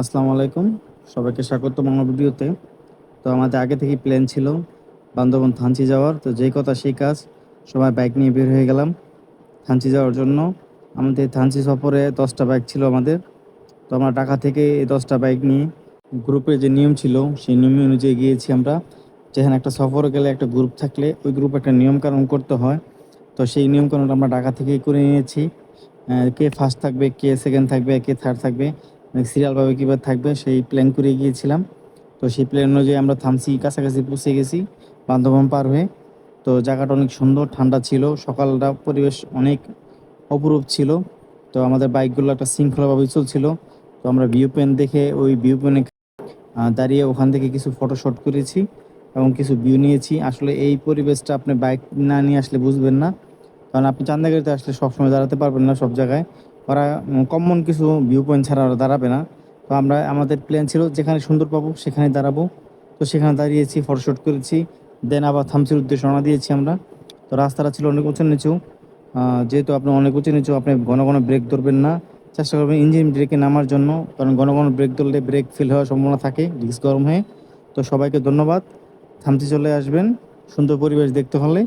আসসালামু আলাইকুম। সবাইকে স্বাগত আমার ভিডিওতে। তো আমাদের আগে থেকেই প্ল্যান ছিল বান্দরবন থানচি যাওয়ার। তো যেই কথা সেই কাজ, সবাই বাইক নিয়ে বের হয়ে গেলাম থানচি যাওয়ার জন্য। আমাদের থানচি সফরে দশটা বাইক ছিল আমাদের। তো আমরা ঢাকা থেকে এই দশটা বাইক নিয়ে গ্রুপের যে নিয়ম ছিল, সেই নিয়ম অনুযায়ী গিয়েছি আমরা। যেখানে একটা সফরে গেলে একটা গ্রুপ থাকলে ওই গ্রুপ একটা নিয়মকানুন করতে হয়। তো সেই নিয়মকানুন আমরা ঢাকা থেকেই করে নিয়েছি। কে ফার্স্ট থাকবে, কে সেকেন্ড থাকবে, কে থার্ড থাকবে। সিরিয়ালভাবে কীভাবে থাকবে, সেই প্ল্যান করে গিয়েছিলাম। তো সেই প্ল্যান অনুযায়ী আমরা থামসি কাছাকাছি পৌঁছে গেছি, বান্ধবন পার হয়ে। তো জায়গাটা অনেক সুন্দর, ঠান্ডা ছিল, সকালটা পরিবেশ অনেক অপরূপ ছিল। তো আমাদের বাইকগুলো একটা শৃঙ্খলাভাবে চলছিল। তো আমরা ভিউ পয়েন্ট দেখে ওই ভিউ পয়েন্টে দাঁড়িয়ে ওখান থেকে কিছু ফটো শুট করেছি এবং কিছু ভিউ নিয়েছি। আসলে এই পরিবেশটা আপনি বাইক না নিয়ে আসলে বুঝবেন না। কারণ আপনি চান্দাগাড়িতে আসলে সবসময় দাঁড়াতে পারবেন না সব জায়গায়। ওরা কমন কিছু ভিউ পয়েন্ট ছাড়া ওরা দাঁড়াবে না। তো আমরা, আমাদের প্ল্যান ছিল যেখানে সুন্দর পাবো, সেখানে দাঁড়াবো। তো সেখানে দাঁড়িয়েছি ফটোশ্যুট করেছি দেন আবার থামসির উদ্দেশ্যে রওনা দিয়েছি আমরা। তো রাস্তাটা ছিল অনেক উঁচু নিচু। যেহেতু আপনি অনেক উঁচু নিচু, আপনি ঘন ঘন ব্রেক ধরবেন না। চেষ্টা করবেন ইঞ্জিন ব্রেকে নামার জন্য, কারণ ঘন ঘন ব্রেক ধরলে ব্রেক ফেল হওয়ার সম্ভাবনা থাকে ডিস্ক গরম হয়ে। তো সবাইকে ধন্যবাদ। থামসি চলে আসবেন, সুন্দর পরিবেশ দেখতে হলে।